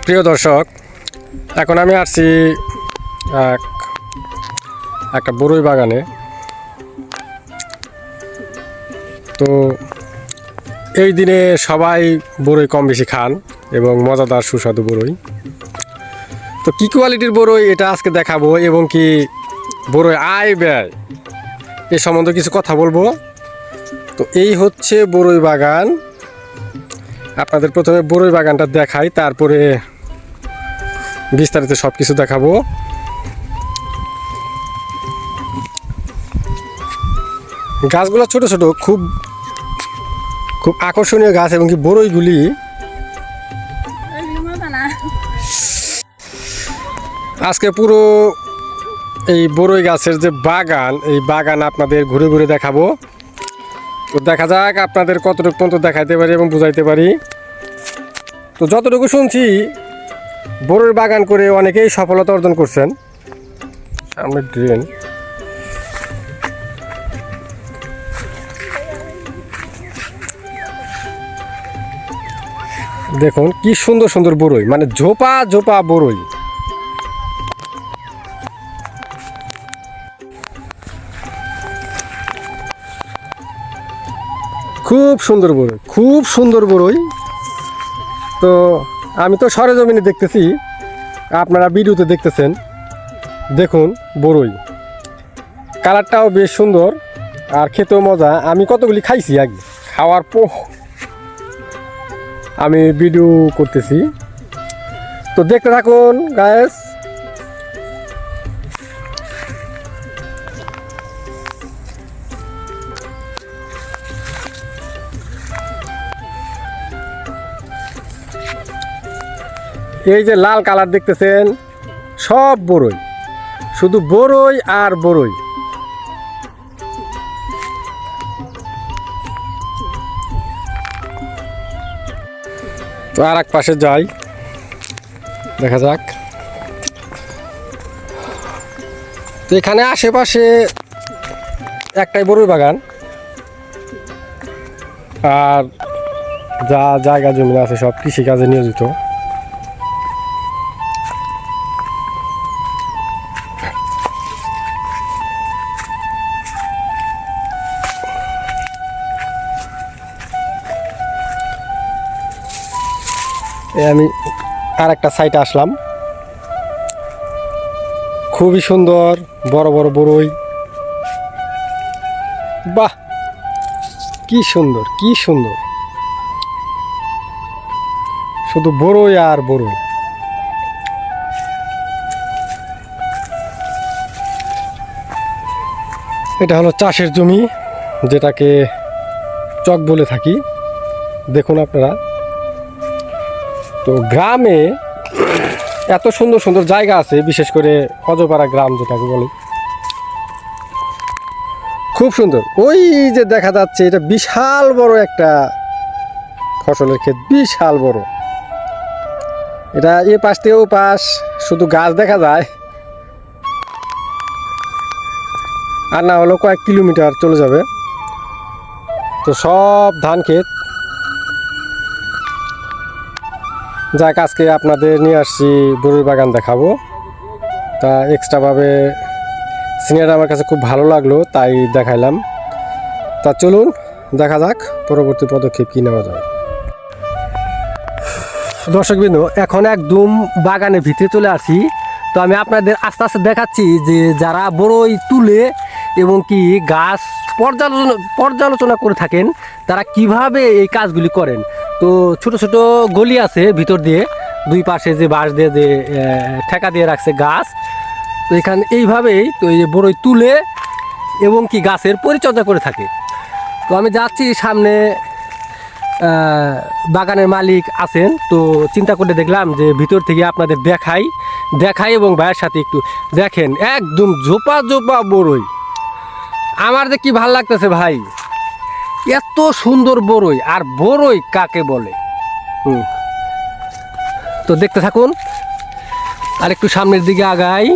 প্রিয় দর্শক, এখন আমি আসছি এক একটা বড়ই বাগানে। তো এই দিনে সবাই বড়ই কম বেশি খান এবং মজাদার সুস্বাদু বড়ই তো কী কোয়ালিটির বড়ই এটা আজকে দেখাবো এবং কি বড়ই আয় ব্যয় এ সম্বন্ধে কিছু কথা বলব। তো এই হচ্ছে বড়ই বাগান। আপনাদের প্রথমে বড়ই বাগানটা দেখাই, তারপরে বিস্তারিত সব কিছু দেখাবো। গাছগুলো ছোট ছোট, খুব খুব আকর্ষণীয় গাছ এবং কি বড়ইগুলি আজকে পুরো এই বড়ই গাছের যে বাগান, এই বাগান আপনাদের ঘুরে ঘুরে দেখাবো। তো দেখা যাক আপনাদের কতটুকু পর্যন্ত দেখাইতে পারি এবং বুঝাইতে পারি। তো যতটুকু শুনছি বড়ুর বাগান করে অনেকেই সফলতা অর্জন করছেন। সামনে ড্রেন। দেখুন, কি সুন্দর সুন্দর বড়ই মানে ঝোপা ঝোপা বড়ই খুব সুন্দর বড়ই খুব সুন্দর বড়ই তো আমি তো সরেজমিনে দেখতেছি, আপনারা ভিডিওতে দেখতেছেন। দেখুন বড়ই কালারটাও বেশ সুন্দর আর খেতেও মজা। আমি কতগুলি খাইছি আগে? খাওয়ার পর আমি ভিডিও করতেছি। তো দেখতে থাকুন গায়েস এই যে লাল কালার দেখতেছেন, সব বড়ই শুধু বড়ই আর বড়ই তো আর এক পাশে যাই। দেখা যাক। তো এখানে আশেপাশে একটাই বড়ই বাগান। আর যা জায়গা জমি আছে সব কৃষিকাজে নিয়োজিত। আমি আর একটা সাইটে আসলাম। খুবই সুন্দর, বড় বড় বড়ই বাহ! কি সুন্দর কি সুন্দর। শুধু বড়ই আর বড়ই এটা হলো চাষের জমি, যেটাকে চক বলে থাকি। দেখুন আপনারা। তো গ্রামে এত সুন্দর সুন্দর জায়গা আছে, বিশেষ করে অজপাড়া গ্রাম যেটাকে বলে। খুব সুন্দর। ওই যে দেখা যাচ্ছে, এটা বিশাল বড় একটা ফসলের ক্ষেত, বিশাল বড়। এটা এ পাশ থেকে ও পাশ, শুধু গাছ দেখা যায়। আর না হলেও কয়েক কিলোমিটার চলে যাবে। তো সব ধান ক্ষেত যাক, আজকে আপনাদের নিয়ে আসছি বড়ুর বাগান দেখাবো। তা এক্সট্রাভাবে সিনিয়রটা আমার কাছে খুব ভালো লাগল, তাই দেখাইলাম। তা চলুন, দেখা যাক, পরবর্তী পদক্ষেপ কী নেওয়া যায়। দর্শকবৃন্দ, এখন একদম বাগানের ভিতরে চলে আসি। তো আমি আপনাদের আস্তে আস্তে দেখাচ্ছি যে যারা বড়ই তুলে এবং কি গাছ পর্যালোচনা পর্যালোচনা করে থাকেন, তারা কীভাবে এই কাজগুলি করেন? তো ছোট ছোট গলি আছে ভিতর দিয়ে, দুই পাশে যে বাঁশ দিয়ে যে ঠেকা দিয়ে রাখছে গাছ। তো এখানে এইভাবেই তো এই বড়ই তুলে এবং কি গাছের পরিচর্যা করে থাকে। তো আমি যাচ্ছি সামনে বাগানের মালিক আছেন। তো চিন্তা করে দেখলাম যে ভিতর থেকে আপনাদের দেখাই দেখাই এবং ভাইয়ের সাথে একটু দেখেন। একদম ঝোপা ঝোপা বড়ই। আমার যে কি ভালো লাগতেছে ভাই। এত সুন্দর বড়ই আর বড়ই কাকে বলে? হুম। তো দেখতে থাকুন, আর একটু সামনের দিকে আগাই।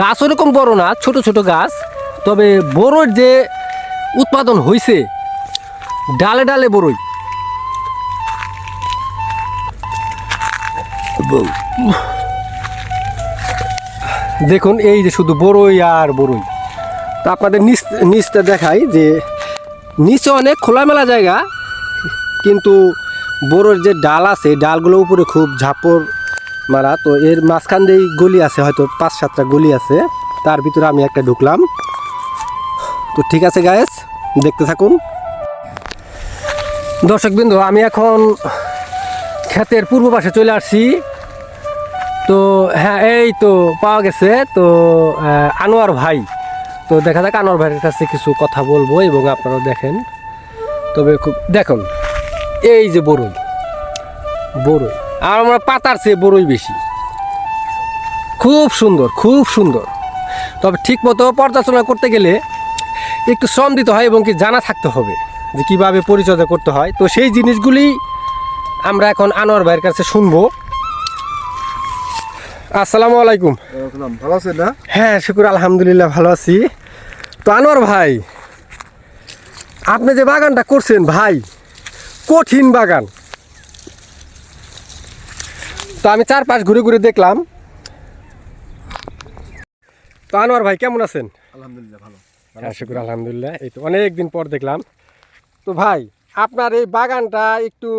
গাছ ওরকম বড় না, ছোট ছোট গাছ, তবে বড়ইর যে উৎপাদন হয়েছে ডালে ডালে বড়ই দেখুন, এই যে শুধু বড়ই আর বড়ই তা আপনাদের নিচ নিচটা দেখাই যে নিচে অনেক খোলামেলা জায়গা, কিন্তু বড়োর যে ডাল আছে ডালগুলো উপরে খুব ঝাপড় মারা। তো এর মাঝখান দিয়েই গলি আছে, হয়তো পাঁচ সাতটা গলি আছে। তার ভিতরে আমি একটা ঢুকলাম। তো ঠিক আছে গায়েস দেখতে থাকুন। দর্শকবৃন্দ আমি এখন ক্ষেতের পূর্ব পাশে চলে আসছি। তো হ্যাঁ এই তো পাওয়া গেছে। তো আনোয়ার ভাই। তো দেখা যাক আনোয়ার ভাইয়ের কাছে কিছু কথা বলব এবং আপনারাও দেখেন। তবে খুব দেখুন, এই যে বড়ই বড়ই আর আমরা পাতার চেয়ে বড়ই বেশি। খুব সুন্দর খুব সুন্দর। তবে ঠিক মতো পর্যালোচনা করতে গেলে একটু শ্রম দিতে হয় এবং কি জানা থাকতে হবে যে কীভাবে পরিচর্যা করতে হয়। তো সেই জিনিসগুলি আমরা এখন আনোয়ার ভাইয়ের কাছে শুনব। আসসালামু আলাইকুম। ভালো আছেন না? হ্যাঁ শুকুর আলহামদুলিল্লাহ ভালো আছি। তো আনোয়ার ভাই আপনি যে বাগানটা করছেন ভাই কঠিন বাগান। তো আমি চারপাশ ঘুরে ঘুরে দেখলাম। তো আনোয়ার ভাই কেমন আছেন? আলহামদুলিল্লাহ ভালো। হ্যাঁ শুকুর আলহামদুলিল্লাহ। এই তো অনেক দিন পর দেখলাম। তো ভাই আপনার এই বাগানটা একটু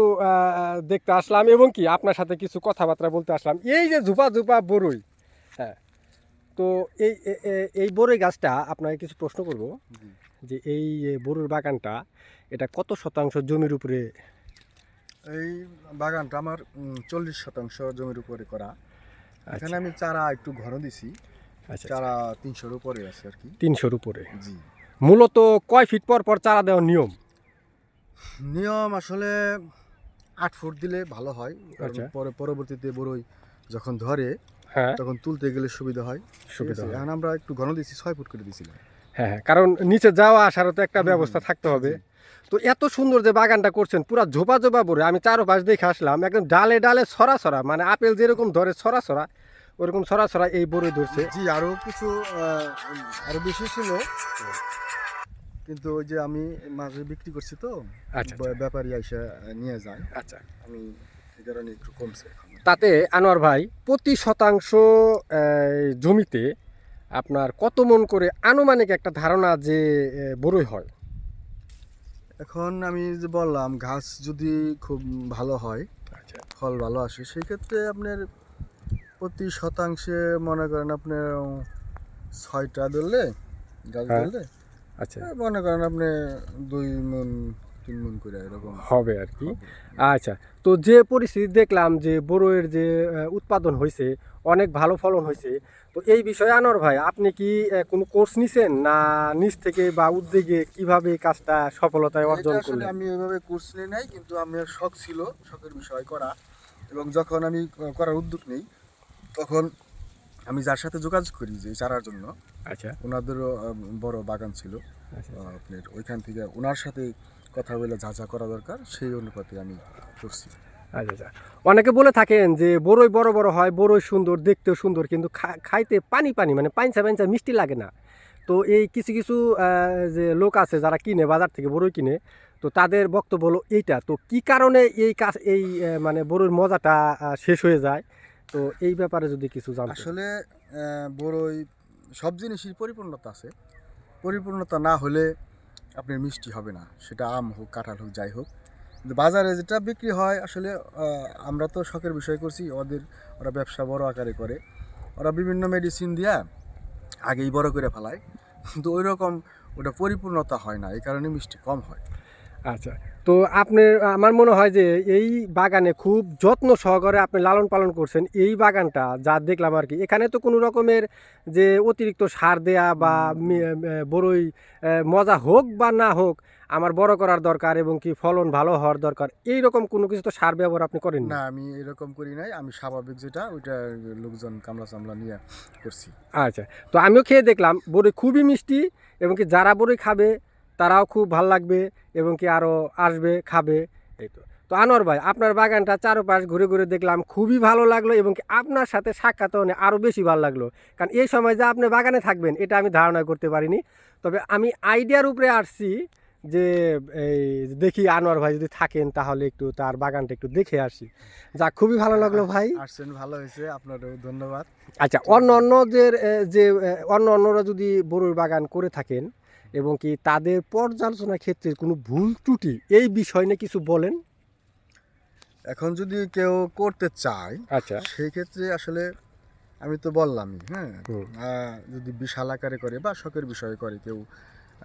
দেখতে আসলাম এবং কি আপনার সাথে কিছু কথাবার্তা বলতে আসলাম। এই যে ঝুপা ঝুপা বরুই হ্যাঁ তো এই এই বড়ই গাছটা আপনাকে কিছু প্রশ্ন করব যে এই এ, বড়ুর বাগানটা এটা কত শতাংশ জমির উপরে? এই বাগানটা আমার চল্লিশ শতাংশ জমির উপরে করা। এখানে আমি চারা একটু ঘন দিছি। আচ্ছা চারা তিনশোর উপরে আছে আর কি। তিনশোর উপরে? জি। মূলত কয় ফিট পর পর চারা দেওয়ার নিয়ম? নিয়ম আসলে আট ফুট দিলে ভালো হয় আচ্ছা। পরে পরবর্তীতে বড়ই যখন ধরে হ্যাঁ। তখন তুলতে গেলে সুবিধা হয়। সুবিধা এখন আমরা একটু ঘন দিছি ছয় ফুট করে দিছিলাম হ্যাঁ হ্যাঁ কারণ নিচে যাওয়া আসারও তো একটা ব্যবস্থা থাকতে হবে। তো এত সুন্দর যে বাগানটা করছেন পুরা ঝোপা ঝোপা পরে আমি চারো পাশ দেখে আসলাম একদম ডালে ডালে ছড়া ছড়া মানে আপেল যেরকম ধরে ছড়া ছড়া ওরকম ছড়া ছড়া এই বড়ই ধরছে। জি আরও কিছু আহ, আরও বেশি ছিল। কিন্তু ওই যে আমি মাঝে বিক্রি করছি তো আচ্ছা, ব্যাপারী আইসা নিয়ে যায়। আচ্ছা। আমি কারণে একটু কমছে তাতে আনোয়ার ভাই প্রতি শতাংশ জমিতে আপনার কত মন করে আনুমানিক একটা ধারণা যে বড়ই হয়? এখন আমি যে বললাম ঘাস যদি খুব ভালো হয় আচ্ছা। ফল ভালো আসে সেই ক্ষেত্রে আপনার প্রতি শতাংশে মনে করেন আপনার ছয়টা ধরলে গাছ হ্যাঁ। ধরলে আচ্ছা। মনে করেন আপনি দুই মন তিন মন করে এরকম। হবে আর কি। আচ্ছা তো যে পরিস্থিতি দেখলাম যে বড়ইয়ের যে উৎপাদন হয়েছে অনেক ভালো ফলন হয়েছে তো এই বিষয়ে আনোয়ার ভাই আপনি কি কোনো কোর্স নিছেন? না নিজ থেকে বা উদ্যোগে কীভাবে কাজটা সফলতায় অর্জন করলেন? আমি এভাবে কোর্স নিয়ে নাই কিন্তু আমার শখ ছিল শখের বিষয় করা। এবং যখন আমি করার উদ্যোগ নেই তখন আমি যার সাথে যোগাযোগ করি যে চারার জন্য আচ্ছা। ওনাদেরও বড় বাগান ছিল। আচ্ছা। আপনার ওইখান থেকে ওনার সাথে কথা বলে যা যা করা দরকার সেই অনুপাতে আমি করছি। আচ্ছা আচ্ছা। অনেকে বলে থাকেন যে বড়ই বড় বড় হয় বড়ই সুন্দর দেখতেও সুন্দর কিন্তু খাইতে পানি পানি মানে পাইনসা পাইনসা মিষ্টি লাগে না। তো এই কিছু কিছু যে লোক আছে যারা কিনে বাজার থেকে বড়ই কিনে তো তাদের বক্তব্য হলো এইটা। তো কি কারণে এই কাজ এই মানে বড়ির মজাটা শেষ হয়ে যায়? তো এই ব্যাপারে যদি কিছু জানতে। আসলে বড়ই সব জিনিসই পরিপূর্ণতা আছে। পরিপূর্ণতা না হলে আপনার মিষ্টি হবে না। সেটা আম হোক, কাঁঠাল হোক, যাই হোক। কিন্তু বাজারে যেটা বিক্রি হয়, আসলে আমরা তো শখের বিষয় করছি, ওদের, ওরা ব্যবসা বড় আকারে করে। ওরা বিভিন্ন মেডিসিন দিয়া আগেই বড় করে ফেলায়। কিন্তু ওই রকম ওটা পরিপূর্ণতা হয় না, এই কারণে মিষ্টি কম হয়। আচ্ছা তো আপনার আমার মনে হয় যে এই বাগানে খুব যত্ন সহকারে আপনি লালন পালন করছেন এই বাগানটা যা দেখলাম আর কি। এখানে তো কোনো রকমের যে অতিরিক্ত সার দেয়া বা বড়ই মজা হোক বা না হোক আমার বড় করার দরকার এবং কি ফলন ভালো হওয়ার দরকার এই রকম কোনো কিছু তো সার ব্যবহার আপনি করেন না আমি এরকম করি নাই আমি স্বাভাবিক যেটা ওইটা লোকজন কামলা চামলা নিয়ে করছি। আচ্ছা তো আমিও খেয়ে দেখলাম বড়ই খুবই মিষ্টি এবং কি যারা বড়ই খাবে তারাও খুব ভালো লাগবে এবং কি আরও আসবে খাবে। এই তো। তো আনোয়ার ভাই আপনার বাগানটা চারপাশ ঘুরে ঘুরে দেখলাম খুবই ভালো লাগল এবং কি আপনার সাথে সাক্ষাৎ হলে আরও বেশি ভালো লাগল। কারণ এই সময় যে আপনি বাগানে থাকবেন এটা আমি ধারণা করতে পারিনি। তবে আমি আইডিয়ার উপরে আসছি যে এই দেখি আনোয়ার ভাই যদি থাকেন তাহলে একটু তার বাগানটা একটু দেখে আসি। যা খুবই ভালো লাগল ভাই। আসছেন ভালো হয়েছে আপনারও ধন্যবাদ। আচ্ছা অন্য অন্যদের যে অন্য অন্যরা যদি বড়ই বাগান করে থাকেন এবং কি তাদের পর্যালোচনার ক্ষেত্রে কোনো ভুল ত্রুটি এই বিষয় নিয়ে কিছু বলেন? এখন যদি কেউ করতে চায় আচ্ছা। সেই ক্ষেত্রে আসলে আমি তো বললামই হ্যাঁ। যদি বিশাল আকারে করে বা শখের বিষয়ে করে কেউ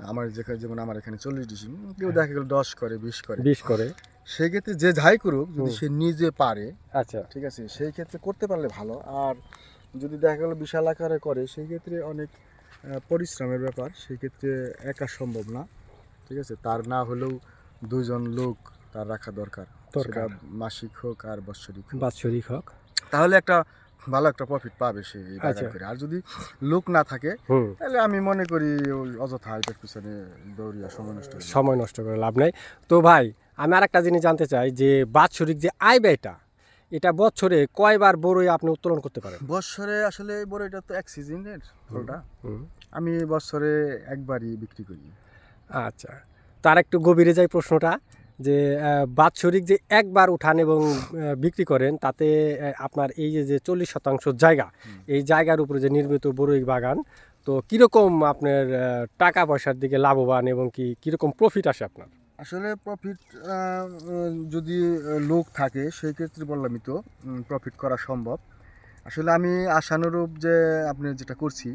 আমার যেখানে যেমন আমার এখানে চল্লিশ ডিসিম কেউ দেখা গেল দশ করে বিশ করে। বিশ করে। সেক্ষেত্রে যে যাই করুক যদি সে নিজে পারে আচ্ছা। ঠিক আছে সেই ক্ষেত্রে করতে পারলে ভালো। আর যদি দেখা গেলো বিশাল আকারে করে সেই ক্ষেত্রে অনেক পরিশ্রমের ব্যাপার সেক্ষেত্রে একা সম্ভব না ঠিক আছে? তার না হলেও দুজন লোক তার রাখা দরকার। দরকার। সেটা মাসিক হোক আর বাৎসরিক বাৎসরিক হোক। তাহলে একটা ভালো একটা প্রফিট পাবে সে এই আচ্ছা। করে। আর যদি লোক না থাকে তাহলে আমি মনে করি ওই অযথা এটার পিছনে দৌড়িয়া সময় নষ্ট সময় নষ্ট করে লাভ নাই। তো ভাই আমি আর একটা জিনিস জানতে চাই যে বাৎসরিক যে আয় ব্যয়টা এটা বছরে কয়বার বড়ই আপনি উত্তোলন করতে পারেন? বৎসরে আসলে বড় এটা তো এক সিজনের ফলটা। আমি বছরে একবারই বিক্রি করি। আচ্ছা তার একটু গভীরে যাই প্রশ্নটা যে বাৎসরিক যে একবার উঠান এবং বিক্রি করেন তাতে আপনার এই যে যে চল্লিশ শতাংশ জায়গা এই জায়গার উপরে যে নির্মিত বড়ই বাগান তো কীরকম আপনার টাকা পয়সার দিকে লাভবান এবং কি কীরকম প্রফিট আসে আপনার? আসলে প্রফিট যদি লোক থাকে সেই ক্ষেত্রে বললামই তো প্রফিট করা সম্ভব। আসলে আমি আশানুরূপ যে আপনি যেটা করছি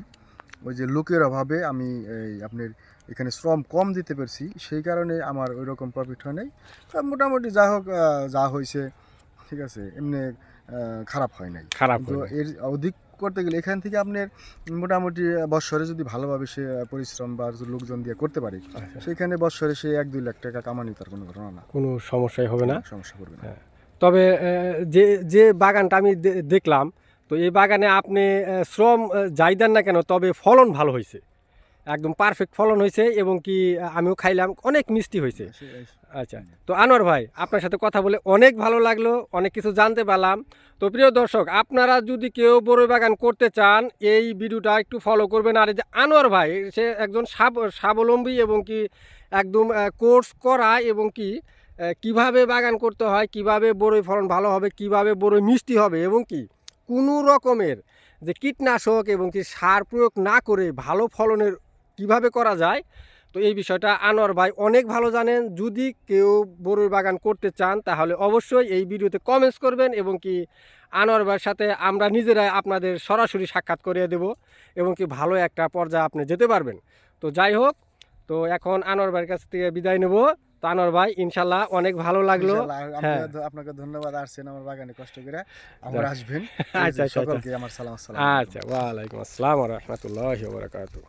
ওই যে লোকের অভাবে আমি এই আপনার এখানে শ্রম কম দিতে পারছি সেই কারণে আমার ওই রকম প্রফিট হয় নাই। মোটামুটি যা হোক যা হয়েছে ঠিক আছে এমনি খারাপ হয় নাই। খারাপ তো এর অধিক করতে গেলে এখান থেকে আপনার মোটামুটি বৎসরে যদি ভালোভাবে সে পরিশ্রম বা লোকজন দিয়ে করতে পারে আচ্ছা। সেখানে বৎসরে সে এক দুই লাখ টাকা কামানি তার কোনো ঘটনা না কোনো সমস্যাই হবে না সমস্যা করবে না হ্যাঁ। তবে যে যে বাগানটা আমি দেখলাম তো এই বাগানে আপনি শ্রম যাইদান যাই দেন না কেন তবে ফলন ভালো হয়েছে একদম পারফেক্ট ফলন হয়েছে এবং কি আমিও খাইলাম অনেক মিষ্টি হয়েছে। আচ্ছা তো আনোয়ার ভাই আপনার সাথে কথা বলে অনেক ভালো লাগল অনেক কিছু জানতে পারলাম। তো প্রিয় দর্শক আপনারা যদি কেউ বড়ই বাগান করতে চান এই ভিডিওটা একটু ফলো করবেন। আর এই যে আনোয়ার ভাই সে একজন স্বাব- স্বাবলম্বী এবং কি একদম কোর্স করা এবং কি কীভাবে বাগান করতে হয় কীভাবে বড়ই ফলন ভালো হবে কীভাবে বড়ই মিষ্টি হবে এবং কি কোনো রকমের যে কীটনাশক এবং কি সার প্রয়োগ না করে ভালো ফলনের কীভাবে করা যায়? তো এই বিষয়টা আনোয়ার ভাই অনেক ভালো জানেন। যদি কেউ বড়ই বাগান করতে চান তাহলে অবশ্যই এই ভিডিওতে কমেন্টস করবেন এবং কি আনোয়ার ভাইয়ের সাথে আমরা নিজেরাই আপনাদের সরাসরি সাক্ষাৎ করিয়ে দেব এবং কি ভালো একটা পর্যায়ে আপনি যেতে পারবেন। তো যাই হোক তো এখন আনোয়ার ভাইয়ের কাছ থেকে বিদায় নেব। তো আনোয়ার ভাই ইনশাল্লাহ অনেক ভালো লাগল। হ্যাঁ। আপনাকে- ধন্যবাদ। আসছেন আমার বাগানে কষ্ট করে। আমার আসবেন। আচ্ছা, আচ্ছা, সকলকে আমার সালাম আচ্ছা ওয়ালাইকুম আসসালাম রহমতুল্লাহ বরকাতু